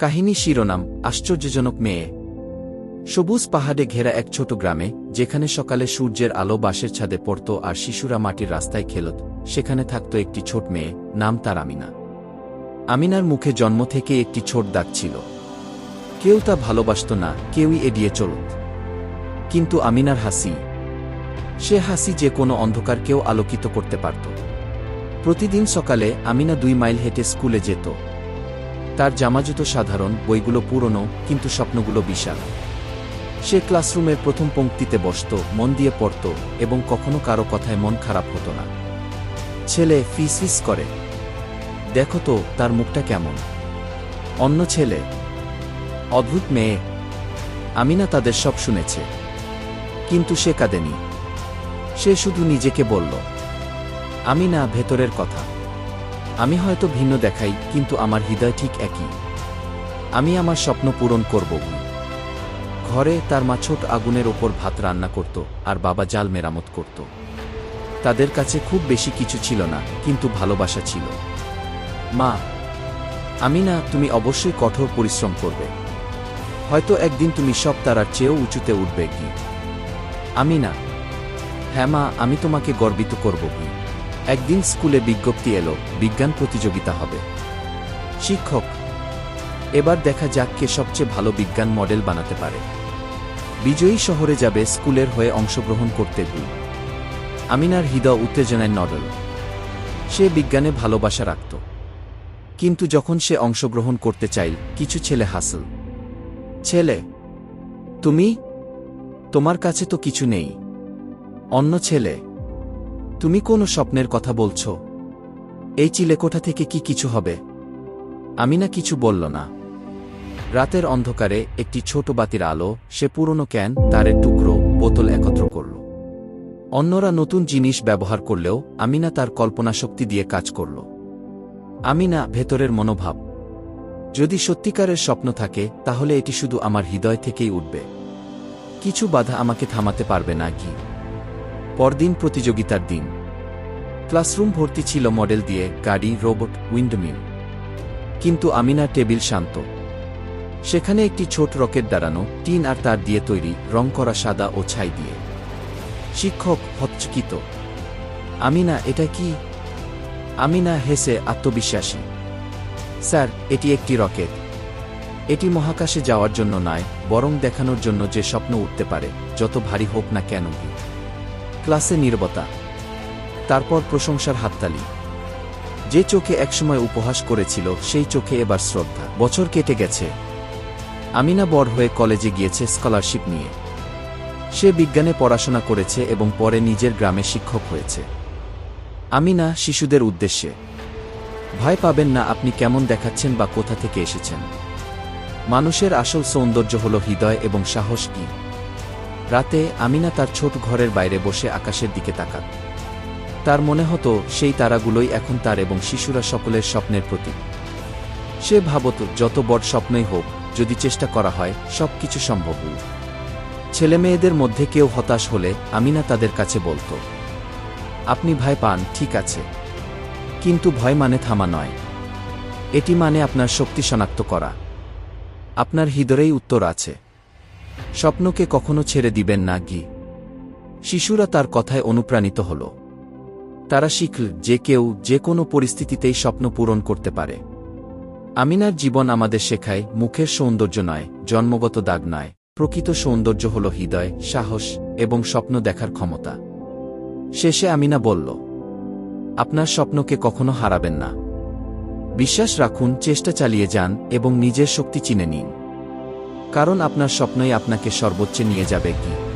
কাহিনী শিরোনাম, আশ্চর্যজনক মেয়ে। সবুজ পাহাড়ে ঘেরা এক ছোট গ্রামে, যেখানে সকালে সূর্যের আলো বাঁশের ছাদে পড়ত আর শিশুরা মাটির রাস্তায় খেলত, সেখানে থাকত একটি ছোট মেয়ে, নাম তার আমিনা। আমিনার মুখে জন্ম থেকে একটি ছোট দাগ ছিল। কেউ তা ভালোবাসত না, কেউই এড়িয়ে চলত। কিন্তু আমিনার হাসি, সে হাসি যে কোনো অন্ধকারকেও আলোকিত করতে পারত। প্রতিদিন সকালে আমিনা দুই মাইল হেঁটে স্কুলে যেত। তার জামাজুতো সাধারণ বইগুলো পুরনো, কিন্তু স্বপ্নগুলো বিশাল। সে ক্লাসরুমের প্রথম পংক্তিতে বসত, মন দিয়ে পড়ত, এবং কখনো কারও কথায় মন খারাপ হতো না। ছেলে ফিস ফিস করে, দেখো তো, তার মুখটা কেমন? অন্য ছেলে, অদ্ভুত মেয়ে। আমি না তাদের সব শুনেছে। কিন্তু সে কাঁদেনি। সে শুধু নিজেকে বলল আমি না ভেতরের কথা। আমি হয়তো ভিন্ন দেখাই, কিন্তু আমার হৃদয় ঠিক একই। আমি আমার স্বপ্ন পূরণ করব। ঘরে তার মা ছোট আগুনের ওপর ভাত রান্না করত আর বাবা জাল মেরামত করত। তাদের কাছে খুব বেশি কিছু ছিল না, কিন্তু ভালোবাসা ছিল। মা, আমি না, তুমি অবশ্যই কঠোর পরিশ্রম করবে। হয়তো একদিন তুমি সব তারার চেয়েও উঁচুতে উঠবে কি? আমি না। হ্যাঁ মা, আমি তোমাকে গর্বিত করব কি? একদিন স্কুলে বিজ্ঞপ্তি এলো, বিজ্ঞান প্রতিযোগিতা হবে। শিক্ষক, এবার দেখা যাক কে সবচেয়ে ভালো বিজ্ঞান মডেল বানাতে পারে। বিজয়ী শহরে যাবে স্কুলের হয়ে অংশগ্রহণ করতে গুই আমিনার হৃদয় উত্তেজনায় নডল। সে বিজ্ঞানে ভালোবাসা রাখত। কিন্তু যখন সে অংশগ্রহণ করতে চাই, কিছু ছেলে হাসল। ছেলে, তুমি? তোমার কাছে তো কিছু নেই। অন্য ছেলে তুমি কোনো স্বপ্নের কথা বলছ? এই চিলেকোঠা থেকে কি কিছু হবে? আমি না কিছু বলল না। রাতের অন্ধকারে একটি ছোট বাতির আলো, সে পুরনো ক্যান, তারের টুকরো, বোতল একত্র করল। অন্যরা নতুন জিনিস ব্যবহার করলেও আমিনা তার কল্পনা শক্তি দিয়ে কাজ করল। আমিনা ভেতরের মনোভাব। যদি সত্যিকারের স্বপ্ন থাকে, তাহলে এটি শুধু আমার হৃদয় থেকেই উঠবে। কিছু বাধা আমাকে থামাতে পারবে না কি? পরদিন প্রতিযোগিতার দিন। ক্লাসরুম ভর্তি ছিল মডেল দিয়ে গাড়ি, রোবট, উইন্ডমিল। কিন্তু আমিনা টেবিল শান্ত। সেখানে একটি ছোট রকেট দাঁড়ানো, টিন আর তার দিয়ে তৈরি, রং করা সাদা ও ছাই দিয়ে। শিক্ষক হচ্চকিত আমিনা, এটা কি? আমিনা হেসে আত্মবিশ্বাসী। স্যার, এটি একটি রকেট। এটি মহাকাশে যাওয়ার জন্য নয়, বরং দেখানোর জন্য যে স্বপ্ন উঠতে পারে, যত ভারী হোক না কেন ক্লাসে নির্বতা, তারপর প্রশংসার হাততালি। যে চোখে একসময় উপহাস করেছিল, সেই চোখে এবার শ্রদ্ধা। বছর কেটে গেছে। আমিনা বড় হয়ে কলেজে গিয়েছে স্কলারশিপ নিয়ে। সে বিজ্ঞানে পড়াশোনা করেছে এবং পরে নিজের গ্রামে শিক্ষক হয়েছে। আমিনা শিশুদের উদ্দেশ্যে, ভয় পাবেন না, আপনি কেমন দেখাচ্ছেন বা কোথা থেকে এসেছেন? মানুষের আসল সৌন্দর্য হল হৃদয় এবং সাহস কি? রাতে আমিনা তার ছোট ঘরের বাইরে বসে আকাশের দিকে তাকাত। তার মনে হতো সেই তারাগুলোই এখন তার এবং শিশুরা সকলের স্বপ্নের প্রতীক। সে ভাবত, যত বড় স্বপ্নই হোক, যদি চেষ্টা করা হয় সব কিছু সম্ভব ছেলেমেয়েদের মধ্যে কেউ হতাশ হলে আমিনা তাদের কাছে বলতো, আপনি ভয় পান, ঠিক আছে। কিন্তু ভয় মানে থামা নয়। এটি মানে আপনার শক্তি শনাক্ত করা। আপনার হৃদয়েই উত্তর আছে। স্বপ্নকে কখনো ছেড়ে দিবেন না, গি। শিশুরা তার কথায় অনুপ্রাণিত হল। তারা শিখল যে কেউ যে কোনো পরিস্থিতিতেই স্বপ্ন পূরণ করতে পারে। আমিনার জীবন আমাদের শেখায়, মুখের সৌন্দর্য নয়, জন্মগত দাগ নয়, প্রকৃত সৌন্দর্য হল হৃদয়, সাহস এবং স্বপ্ন দেখার ক্ষমতা। শেষে আমিনা বলল, আপনার স্বপ্নকে কখনো হারাবেন না। বিশ্বাস রাখুন, চেষ্টা চালিয়ে যান এবং নিজের শক্তি চিনে নিন। কারণ আপনার স্বপ্নই আপনাকে সর্বোচ্চে নিয়ে যাবে কি?